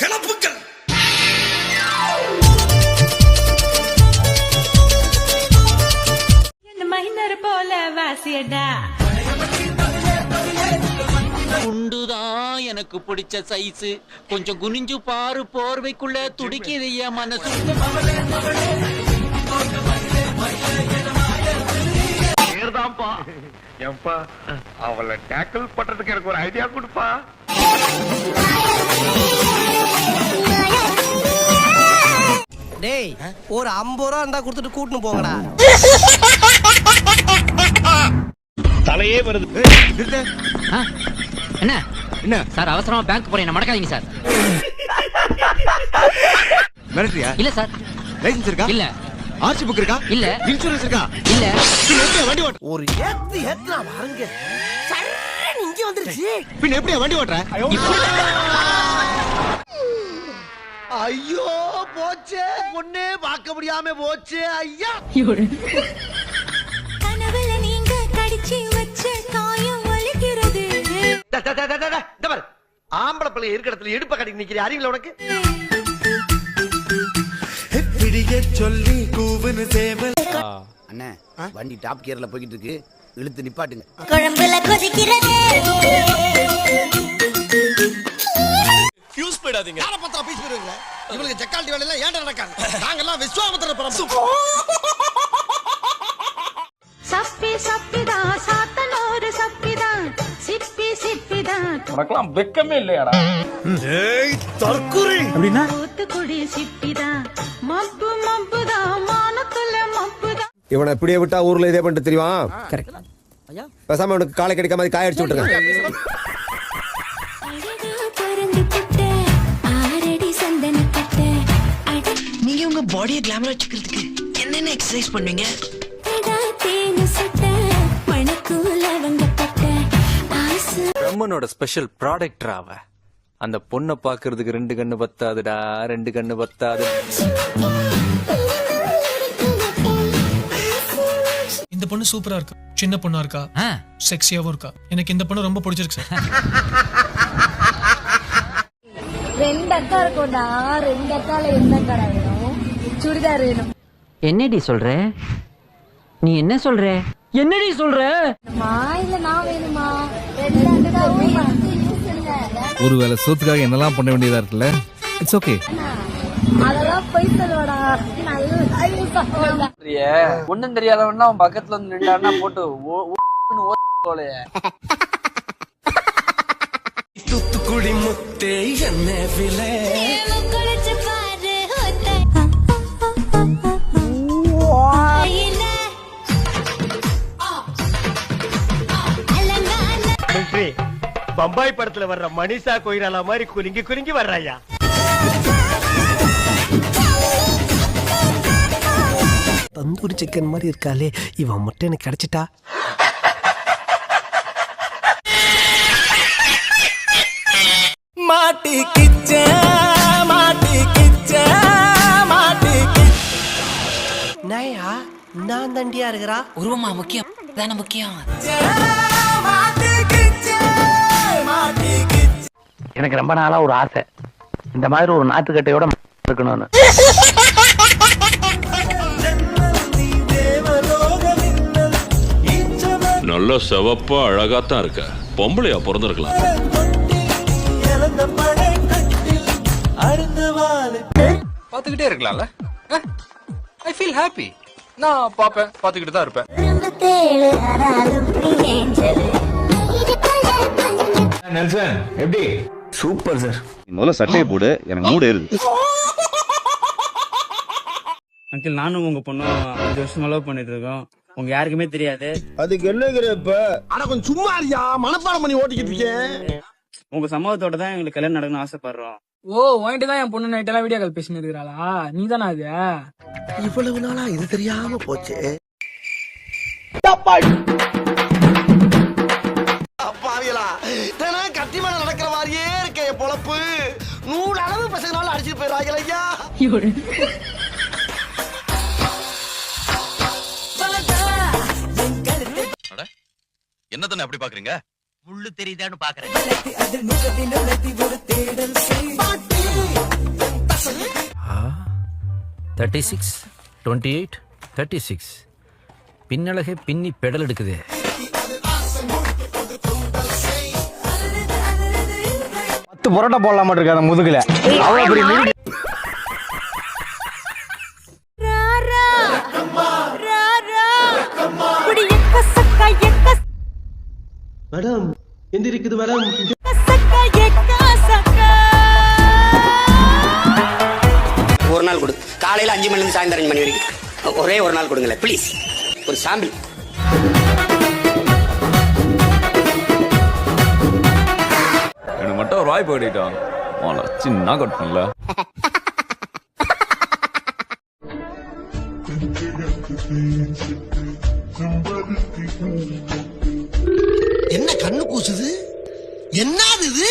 கிளப்புக்கள் போல வாசியடா. குண்டுதான் எனக்கு பிடிச்ச சைஸ் கொஞ்சம் குனிஞ்சு பாரு போர்வைக்குள்ள துடிக்குதையா மனசு. பேர்தான்ப்பா ஏன்பா அவளை டேக்கிள் பண்றதுக்கு எனக்கு ஒரு ஐடியா கொடுப்பா. டேய் ஒரு ஐம்பது ரூபா இருந்தா கொடுத்துட்டு கூட்டின்னு போங்கடா. தலையே வருது. என்ன? என்ன? சார் அவசரமா பேங்க் போறேன். என்ன மடக்காதீங்க சார். மிரட்டுறியா? இல்ல சார். லைசன்ஸ் இருக்கா? இல்ல. ஆர்சி புக் இருக்கா? இல்ல. இன்சூரன்ஸ் இருக்கா? இல்ல. வண்டி ஓட்ட. ஒரு ஏத்து ஏத்துனா பாருங்க சர்ன்னு இங்க வந்துருச்சு. பின்ன எப்படியா வண்டி ஓட்டுற? ஐயோ போச்சே. பொண்ணே பார்க்க முடியாம போச்சே ஐயா. கனவுல நீங்க கடிச்சு வச்ச காயம் வலிக்கிறது ஆம்பளை பிள்ளை இருக்கிற இடத்துல இடுப்ப கடைக்கு நிக்கிற அறிவில உனக்கு? அண்ணே வண்டி டாப் கியர்ல போய்கிட்டு இருக்கு. இழுத்து நிப்பாட்டுங்க. குழம்புல கொதிக்கிறது. யார பத்திரம் பீஸ் போயிருங்க இவங்களுக்கு ஜக்கால்டி வேலை எல்லாம் ஏன்டா நடக்காங்க நாங்கெல்லாம் விஸ்வாமத்திர பரம்பரை. சப்பி சப்பிதான் சாத்தனோரு சப்பிதான் சிப்பி சிப்பிதான் உனக்கெல்லாம் வெக்கமே இல்லையாடா? தூத்துக்குடி சிப்பிதான் மப்பு மப்புதான் மானத்துல மப்புதான் இவனை இப்படியே விட்டா ஊர்ல இதே பண்ணிட்டு தெரியுமா பேசாம அவனுக்கு காலை கிடைக்காம காய அடிச்சு விட்டுருங்க பாடியை கிளாமரா வச்சுக்கிறதுக்கு என்னென்ன எக்ஸசைஸ் பண்ணுவீங்க? பிரம்மனோட ஸ்பெஷல் ப்ராடக்ட் அவ. அந்த பொண்ணை பாக்குறதுக்கு ரெண்டு கண்ணு பத்தாதுடா ரெண்டு கண்ணு பத்தாது. இந்த பொண்ணு சூப்பரா இருக்கு? சின்ன பொண்ணா இருக்கா? ஆ, செக்ஸியாவும் இருக்கா? எனக்கு இந்த பொண்ணு ரொம்ப பிடிச்சிருக்கு சார். ரெண்டு அக்கா இருக்கும்டா. ரெண்டு அக்கால எந்த அக்கா சுடிதார் வேணும். என்னடி சொல்ற? நீ என்ன சொல்ற? என்னடி சொல்ற? ஒருவேளை சோத்துக்காக என்னெல்லாம் பண்ண வேண்டியதா இருக்குல்ல? இட்ஸ் ஓகே ஒண்ணும் தெரியாதவன்னா அவன் பக்கத்துல வந்து நின்றான்னா போட்டு தூத்துக்குடி முத்தே என்ன விலை? பம்பாய் படத்துல வர்ற மனிஷா கொய்ராலா மாதிரி குலுங்கி குலுங்கி வர்றாயா? தந்தூரி சிக்கன் மாதிரி இருக்காளே இவன் மட்டும் எனக்கு கிடைச்சிட்டா? மாட்டி கிச்ச மாட்டி கிச்ச மாட்டி நயா நான் தண்டியா இருக்கிறா? உருவமா முக்கியம் தானே முக்கியம். எனக்கு ரொம்ப நாளா ஒரு ஆசை. இந்த மாதிரி ஒரு நாட்டுக்கட்டையோட இருக்கணும்னு. நல்ல செவப்பா அழகாத்தான் இருக்க. பொம்பளையா பிறந்திருக்கலாம். பாத்துக்கிட்டே இருக்கலாம்ல? ஐ ஃபீல் ஹாப்பி நான் பாப்பேன் பாத்துக்கிட்டு தான் இருப்பேன். நெல்சன் எப்படி? Super sir. முதல்ல சட்டையை போடு எனக்கு மூடு ஏறுது. அங்கிள் நானும் உங்க பொண்ணும் அஞ்சு வருஷம் லவ் பண்ணிட்டு இருக்கோம். உங்க யாருக்குமே தெரியாது. அதுக்கு என்னங்கிற இப்ப? ஆனா கொஞ்சம் சும்மா இருக்கியா? மனப்பாடம் பண்ணி ஓட்டிக்கிட்டு இருக்கேன் உங்க சம்பவத்தோட தான் எங்களுக்கு கல்யாணம் நடக்கணும்னு ஆசைப்படுறோம். ஓ உன்கிட்ட தான் என் பொண்ணு நைட் எல்லாம் வீடியோ கால் பேசினு இருக்கிறாளா? நீ தானே அது? இவ்வளவு நாளா இது தெரியாம போச்சு. பாவியலா தினம் பசங்களால அடிச்சுட்டு போயிடுறாங்க ஐயா என்ன தானே அப்படி பாக்குறீங்க? புல்லு தெரியுதான்னு பாக்குறேன். Thirty six twenty eight thirty six பின்னழகை பின்னி பெடல் எடுக்குது. பத்து புரோட்டா போடலாமா இருக்கு அந்த முதுகுல? அவ்வளவு பெரிய மீன் மேடம் எந்திரிக்குது மேடம். ஒரு நாள் கொடு. காலையில அஞ்சு மணில இருந்து சாயந்தரம் அஞ்சு மணி வரைக்கும். ஒரே ஒரு நாள் கொடுங்களேன் ப்ளீஸ் ஒரு சாம்பிள் ஒரு வாய்ப்பு கிடைட்டான் சின்ன கட்டணும்ல என்ன கண்ணு கூசுது? என்னது இது?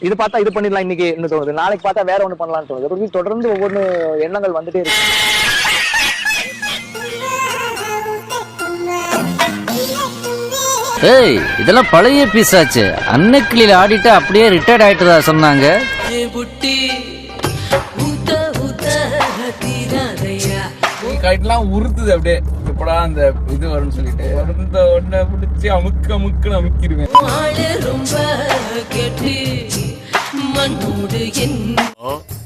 இது பார்த்தா இது பண்ணிடலாம் இன்னைக்கு இன்னும் தோணுது. நாளைக்கு பார்த்தா வேற ஒண்ணு பண்ணலாம்னு தோணுது. தொடர்ந்து ஒவ்வொரு எண்ணங்கள் வந்துட்டே இருக்கு. ஏய் இதெல்லாம் பழைய பீஸ் ஆச்சு. அன்னைக்கிளியில ஆடிட்டு அப்படியே ரிட்டையர்ட் ஆயிட்டதா சொன்னாங்க. கைட்லாம் உறுத்துது அப்படியே. எப்படா அந்த இது வரும்னு சொல்லிட்டு இந்த ஒன்ன பிடிச்சி அமுக்கு அமுக்குன்னு அமுக்கிடுவேன்.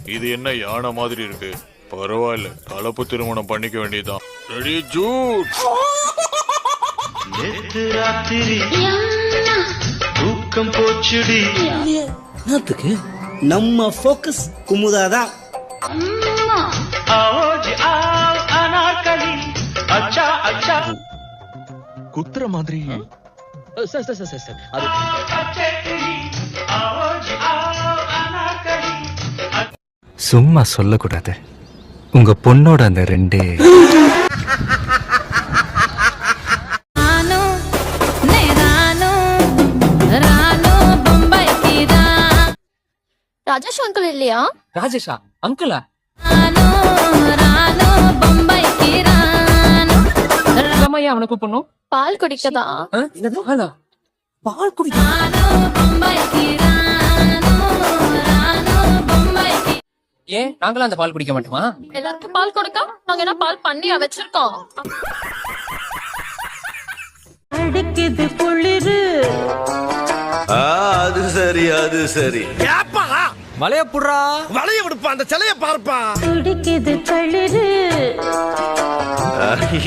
இது என்ன யானை மாதிரி இருக்கு? பரவாயில்ல கலப்பு திருமணம் பண்ணிக்க வேண்டியதுதான். ரெடி ஜூட் என்னத்துக்கு? நம்ம ஃபோக்கஸ் குமுதாதான். குத்துற மாதிரி. Sir sir sir sir. அது சும்மா சொல்லக்கூடாது. உங்க பொண்ணோட அந்த ரெண்டே. ராஜேஷ் அங்கிள் இல்லையா? ராஜேஷா அங்கிளா? ஏன் அவனை கூப்பிடணும். பால் குடிக்கதா? என்னது? பாலா பால் குடி ஏன்? நாங்களும் அந்த பால் குடிக்க மாட்டோமா? எல்லாருக்கும் பால் கொடுக்க? நாங்க என்ன பால் பண்ணியா வச்சிருக்கோம்? அது சரி அது சரி. மலைய புடுறா? வளைய விடுப்பா அந்த சிலைய பார்ப்பா.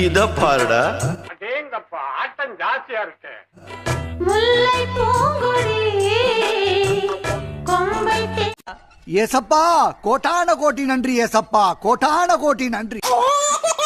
இத பாருடா. ஆட்டம் ஜாஸ்தியா இருக்கு. ஏசப்பா கோட்டான கோட்டி நன்றி ஏசப்பா. கோட்டான கோட்டி நன்றி.